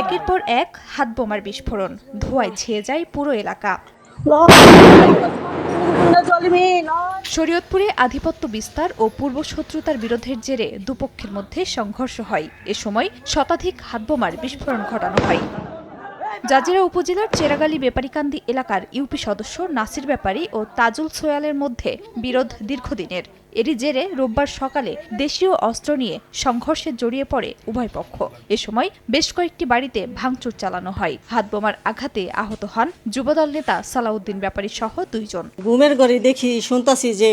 একের পর এক হাত বোমার বিস্ফোরণ। ধোঁয়ায় ছেয়ে যায় পুরো এলাকা। শরীয়তপুরে আধিপত্য বিস্তার ও পূর্বশত্রুতার বিরোধের জেরে দুপক্ষের মধ্যে সংঘর্ষ হয়। এ সময় শতাধিক হাতবোমার বিস্ফোরণ ঘটানো হয়। জাজিরা উপজেলার চেরাগালি বেপারীকান্দি এলাকার ইউপি সদস্য নাসির ব্যাপারী ও তাজুল সোয়ালের মধ্যে বিরোধ দীর্ঘদিনের। এরই জেরে রোববার সকালে দেশীয় অস্ত্র নিয়ে সংঘর্ষে জড়িয়ে পড়ে উভয় পক্ষ। এ সময় বেশ কয়েকটি বাড়িতে ভাঙচুর চালানো হয়। হাতবোমার আঘাতে আহত হন যুবদল নেতা সালাউদ্দিন ব্যাপারী সহ দুইজন। ঘুমের ঘরে দেখি শুনতাছি যে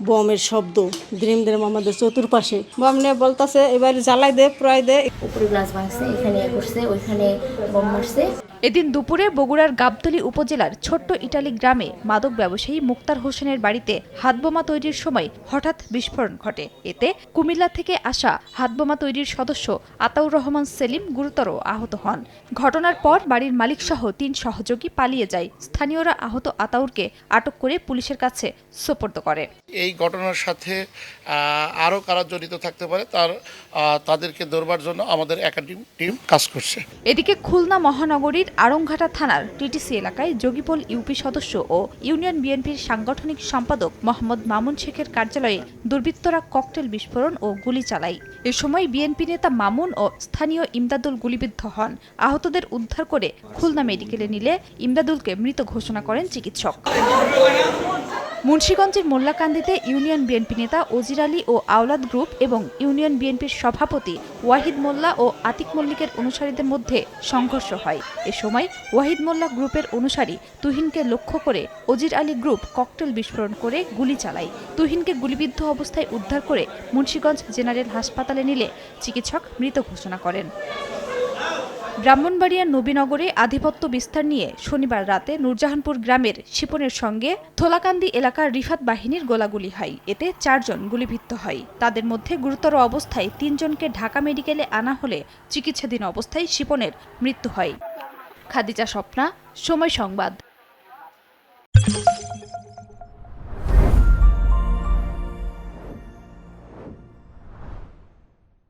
বমের শব্দ। দ্রিম দ্রিম আমাদের চতুর্পাশে। বম নিয়ে বলতাছে এবার জ্বালাই দে প্রায় দে। উপরে গ্লাস ভাঙছে এখানে করছে ওইখানে বোম মারছে। এদিন দুপুরে বগুড়ার গাবতলী উপজেলার ছোট্ট ইটালি গ্রামে মাদক ব্যবসায়ী মুক্তার হোসেনের বাড়িতে হাতবোমা তৈরির সময় হঠাৎ বিস্ফোরণ ঘটে। এতে কুমিল্লা থেকে আসা হাতবোমা তৈরির সদস্য আতাউর রহমান সেলিম গুরুতর আহত হন। ঘটনার পর বাড়ির মালিকসহ তিন সহযোগী পালিয়ে যায়। স্থানীয়রা আহত আতাউরকে আটক করে পুলিশের কাছে সোপর্দ করে। এই ঘটনার সাথে আরও কারা জড়িত থাকতে পারে তার তাদেরকে ধরবার জন্য আমাদের একাডেমি টিম কাজ করছে। এদিকে খুলনা মহানগরীর আড়ংঘাটা থানার টিটিসি এলাকায় যোগীপল ইউপি সদস্য ও ইউনিয়ন বিএনপির সাংগঠনিক সম্পাদক মোহাম্মদ মামুন শেখের কার্যালয়ে দুর্বৃত্তরা ককটেল বিস্ফোরণ ও গুলি চালায়। এ সময় বিএনপি নেতা মামুন ও স্থানীয় ইমদাদুল গুলিবিদ্ধ হন। আহতদের উদ্ধার করে খুলনা মেডিকেলে নিলে ইমদাদুলকে মৃত ঘোষণা করেন চিকিৎসক। মুন্সীগঞ্জের মোল্লাকান্দিতে ইউনিয়ন বিএনপি নেতা ওজির আলী ও আওলাদ গ্রুপ এবং ইউনিয়ন বিএনপির সভাপতি ওয়াহিদ মোল্লা ও আতিক মল্লিকের অনুসারীদের মধ্যে সংঘর্ষ হয়। এ সময় ওয়াহিদ মোল্লা গ্রুপের অনুসারী তুহিনকে লক্ষ্য করে ওজির আলী গ্রুপ ককটেল বিস্ফোরণ করে গুলি চালায়। তুহিনকে গুলিবিদ্ধ অবস্থায় উদ্ধার করে মুন্সীগঞ্জ জেনারেল হাসপাতালে নিলে চিকিৎসক মৃত ঘোষণা করেন। ব্রাহ্মণবাড়িয়ার নবীনগরে আধিপত্য বিস্তার নিয়ে শনিবার রাতে নূরজাহানপুর গ্রামের শিপনের সঙ্গে থোলাকান্দি এলাকার রিফাত বাহিনীর গোলাগুলি হয়। এতে চারজন গুলিবিদ্ধ হয়। তাদের মধ্যে গুরুতর অবস্থায় তিনজনকে ঢাকা মেডিকেলে আনা হলে চিকিৎসাধীন অবস্থায় শিপনের মৃত্যু হয়। খাদিজা স্বপ্না, সময় সংবাদ।